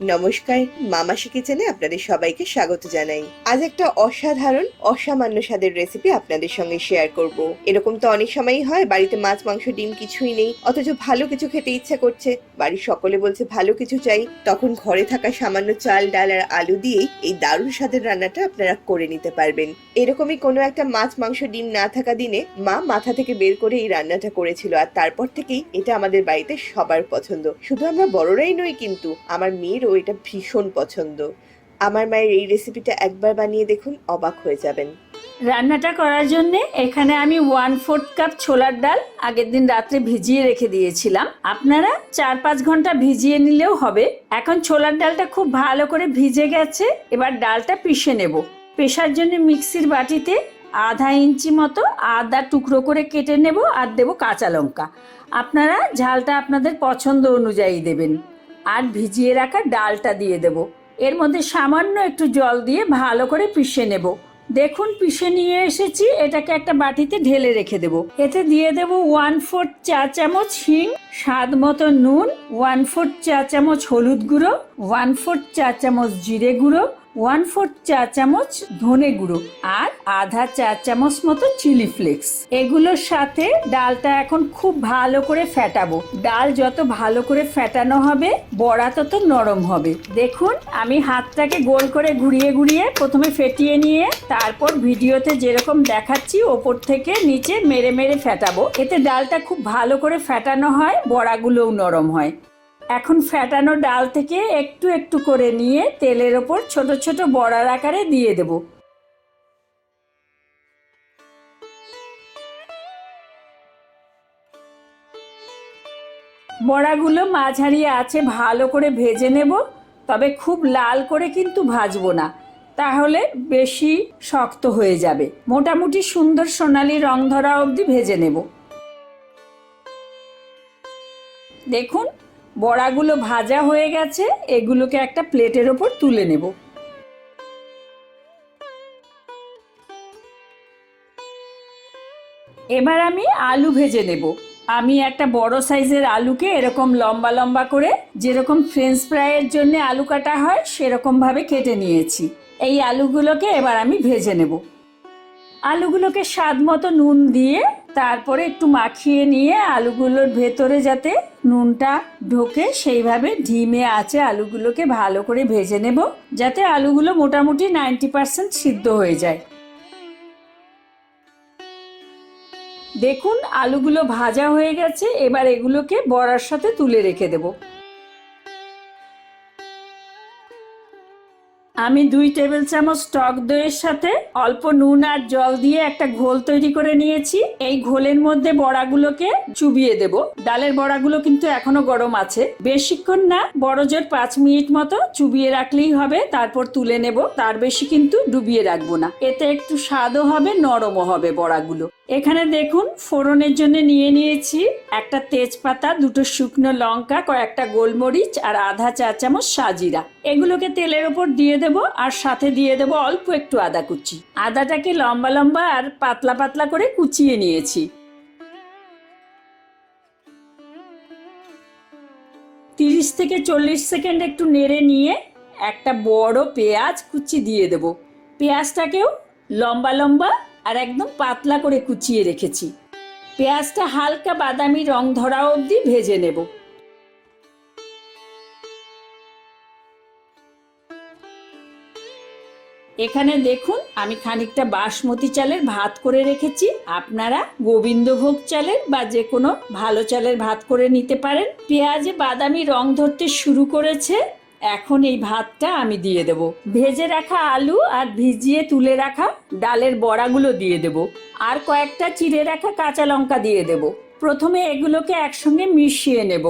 নমস্কার মামাসি কিচেনে আপনাদের সবাইকে স্বাগত জানাই। আজ একটা অসাধারণ, অসামান্য স্বাদের রেসিপি আপনাদের সঙ্গে শেয়ার করব। এরকম তো অনেক সময়ই হয়, বাড়িতে মাছ, মাংস, ডিম কিছুই নেই, অথচ ভালো কিছু খেতে ইচ্ছা করছে। বাড়ির সকলে বলছে, ভালো কিছু চাই। তখন ঘরে থাকা সামান্য চাল, ডাল আর আলু দিয়েই এই দারুণ স্বাদের রান্নাটা আপনারা করে নিতে পারবেন। এরকমই কোনো একটা মাছ, মাংস, ডিম না থাকা দিনে মা মাথা থেকে বের করে এই রান্নাটা করেছিল আর তারপর থেকেই এটা আমাদের বাড়িতে সবার পছন্দ। শুধু আমরা বড়রাই নই কিন্তু, আমার মেয়েরও এটা ভীষণ পছন্দ। আমার মায়ের এই রেসিপিটা একবার বানিয়ে দেখুন, অবাক হয়ে যাবেন। রান্নাটা করার জন্য এখানে আমি ওয়ান ফোর্থ কাপ ছোলার ডাল আগের দিন রাত্রে ভিজিয়ে রেখে দিয়েছিলাম। আপনারা চার পাঁচ ঘণ্টা ভিজিয়ে নিলেও হবে। এখন ছোলার ডালটা খুব ভালো করে ভিজে গেছে, এবার ডালটা পিষে নেব। পেশার জন্য মিক্সির বাটিতে আধা ইঞ্চি মতো আদা টুকরো করে কেটে নেব আর দেবো কাঁচা লঙ্কা। আপনারা ঝালটা আপনাদের পছন্দ অনুযায়ী দেবেন। আর ভিজিয়ে রাখা ডালটা দিয়ে দেব। এর মধ্যে সামান্য একটু জল দিয়ে ভালো করে পিষে নেব। দেখুন, পিষে নিয়ে এসেছি, এটাকে একটা বাটিতে ঢেলে রেখে দেব। এতে দিয়ে দেব ওয়ান ফোর্থ চা চামচ হিং, স্বাদ মতো নুন ওয়ান ফোর্থ চা চামচ হলুদ গুঁড়ো ওয়ান ফোর্থ চা চামচ জিরে গুঁড়ো ওয়ান ফোর্থ চা চামচ ধনে গুঁড়ো আর আধা চা চামচ মতো চিলি ফ্লেক্স। এগুলোর সাথে ডালটা এখন খুব ভালো করে ফেটাবো। ডাল যত ভালো করে ফেটানো হবে, বড়া তত নরম হবে। দেখুন, আমি হাতটাকে গোল করে ঘুরিয়ে ঘুরিয়ে প্রথমে ফেটিয়ে নিয়ে তারপর ভিডিওতে যেরকম দেখাচ্ছি, ওপর থেকে নিচে মেরে মেরে ফেটাবো। এতে ডালটা খুব ভালো করে ফেটানো হয়, বড়াগুলোও নরম হয়। এখন ফ্যাটানো ডাল থেকে একটু একটু করে নিয়ে তেলের ওপর ছোট ছোট বড়ার আকারে দিয়ে দেব। বড়াগুলো মাঝারি আছে, ভালো করে ভেজে নেব, তবে খুব লাল করে কিন্তু ভাজবো না। তাহলে বেশি শক্ত হয়ে যাবে। মোটামুটি সুন্দর সোনালি রং ধরা অবধি ভেজে নেব। দেখুন বড়াগুলো ভাজা হয়ে গেছে, এগুলোকে একটা প্লেটের ওপর তুলে নেব। এবার আমি আলু ভেজে নেব। আমি একটা বড় সাইজের আলুকে এরকম লম্বা লম্বা করে, যেরকম ফ্রেঞ্চ ফ্রাইয়ের জন্য আলু কাটা হয়, সেরকমভাবে কেটে নিয়েছি। এই আলুগুলোকে এবার আমি ভেজে নেব। আলুগুলোকে স্বাদ মতো নুন দিয়ে তারপরে একটু মাখিয়ে নিয়ে আলুগুলোর ভেতরে যাতে নুনটা ঢোকে, সেইভাবে ঢিমে আছে আলুগুলোকে ভালো করে ভেজে নেব, যাতে আলুগুলো মোটামুটি নাইনটি পার্সেন্ট সিদ্ধ হয়ে যায়। দেখুন, আলুগুলো ভাজা হয়ে গেছে, এবার এগুলোকে বড়ার সাথে তুলে রেখে দেবো। আমি দুই টেবিল চামচ টক দইয়ের সাথে অল্প নুন আর জল দিয়ে একটা ঘোল তৈরি করে নিয়েছি। এই ঘোলের মধ্যে বড়াগুলোকে চুবিয়ে দেব। ডালের বড়াগুলো কিন্তু এখনও গরম আছে। বেশিক্ষণ না, বড় জোর পাঁচ মিনিট মতো চুবিয়ে রাখলেই হবে, তারপর তুলে নেব। তার বেশি কিন্তু ডুবিয়ে রাখব না। এতে একটু স্বাদও হবে, নরমও হবে বড়াগুলো। এখানে দেখুন, ফোড়নের জন্য নিয়ে নিয়েছি একটা তেজপাতা, দুটো শুকনো লঙ্কা, কয়েকটা গোলমরিচ আর আধা চা চামচ সাজিরা। এগুলোকে তেলের ওপর দিয়ে দেব আর সাথে দিয়ে দেব অল্প একটু আদা কুচি। আদাটাকে লম্বা লম্বা আর পাতলা পাতলা করে কুচিয়ে নিয়েছি। তিরিশ থেকে চল্লিশ সেকেন্ড একটু নেড়ে নিয়ে একটা বড় পেঁয়াজ কুচি দিয়ে দেব। পেঁয়াজটাকেও লম্বা লম্বা আর একদম পাতলা করে কুচিয়ে রেখেছি। পেঁয়াজটা হালকা বাদামি রং ধরা অবধি ভেজে নেব। এখানে দেখুন, আমি খানিকটা বাসমতি চালের ভাত করে রেখেছি। আপনারা গোবিন্দভোগ চালের বা যে কোনো ভালো চালের ভাত করে নিতে পারেন। পেঁয়াজে বাদামি রং ধরতে শুরু করেছে। এখন এই ভাতটা আমি দিয়ে দেব। ভেজে রাখা আলু আর ভিজিয়ে তুলে রাখা ডালের বড়াগুলো দিয়ে দেব। আর কয়েকটা চিড়ে রাখা কাঁচা লঙ্কা দিয়ে দেব। প্রথমে এগুলোকে একসঙ্গে মিশিয়ে নেব।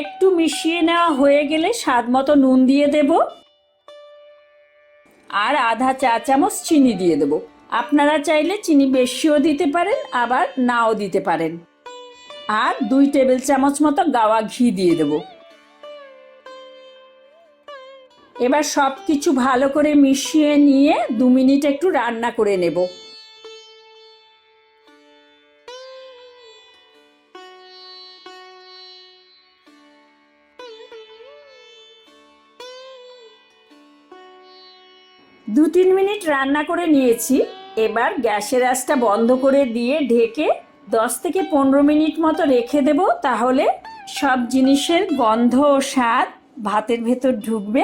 একটু মিশিয়ে নেওয়া হয়ে গেলে স্বাদ মতো নুন দিয়ে দেব। আর আধা চা চামচ চিনি দিয়ে দেব। আপনারা চাইলে চিনি বেশিও দিতে পারেন, আবার নাও দিতে পারেন। আর দুই টেবিল চামচ মতো গাওয়া ঘি দিয়ে দেব। এবার সব কিছু ভালো করে মিশিয়ে নিয়ে দু মিনিট একটু রান্না করে নেব। দু তিন মিনিট রান্না করে নিয়েছি। এবার গ্যাসের আঁচটা বন্ধ করে দিয়ে ঢেকে দশ থেকে পনেরো মিনিট মতো রেখে দেব তাহলে সব জিনিসের গন্ধ ও স্বাদ ভাতের ভেতর ঢুকবে।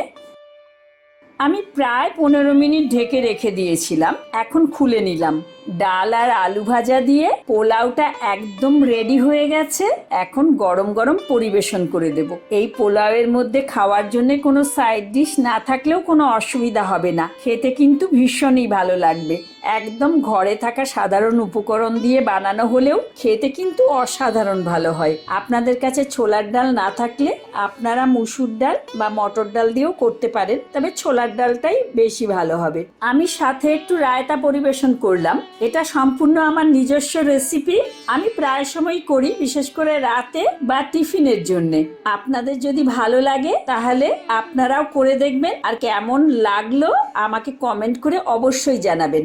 আমি প্রায় পনেরো মিনিট ঢেকে রেখে দিয়েছিলাম, এখন খুলে নিলাম। ডাল আর আলু ভাজা দিয়ে পোলাওটা একদম রেডি হয়ে গেছে, এখন গরম গরম পরিবেশন করে দেব। এই পোলাওয়ের মধ্যে খাওয়ার জন্য কোনো সাইড ডিশ না থাকলেও কোনো অসুবিধা হবে না। খেতে কিন্তু ভীষণই ভালো লাগবে। একদম ঘরে থাকা সাধারণ উপকরণ দিয়ে বানানো হলেও খেতে কিন্তু অসাধারণ ভালো হয়। আপনাদের কাছে ছোলার ডাল না থাকলে আপনারা মুসুর ডাল বা মটর ডাল দিয়েও করতে পারেন, তবে ছোলার ডালটাই বেশি ভালো হবে। আমি সাথে একটু রায়তা পরিবেশন করলাম। এটা সম্পূর্ণ আমার নিজস্ব রেসিপি আমি প্রায় সময় করি, বিশেষ করে রাতে বা টিফিনের জন্য। আপনাদের যদি ভালো লাগে তাহলে আপনারাও করে দেখবেন। আর কেমন লাগল আমাকে কমেন্ট করে অবশ্যই জানাবেন।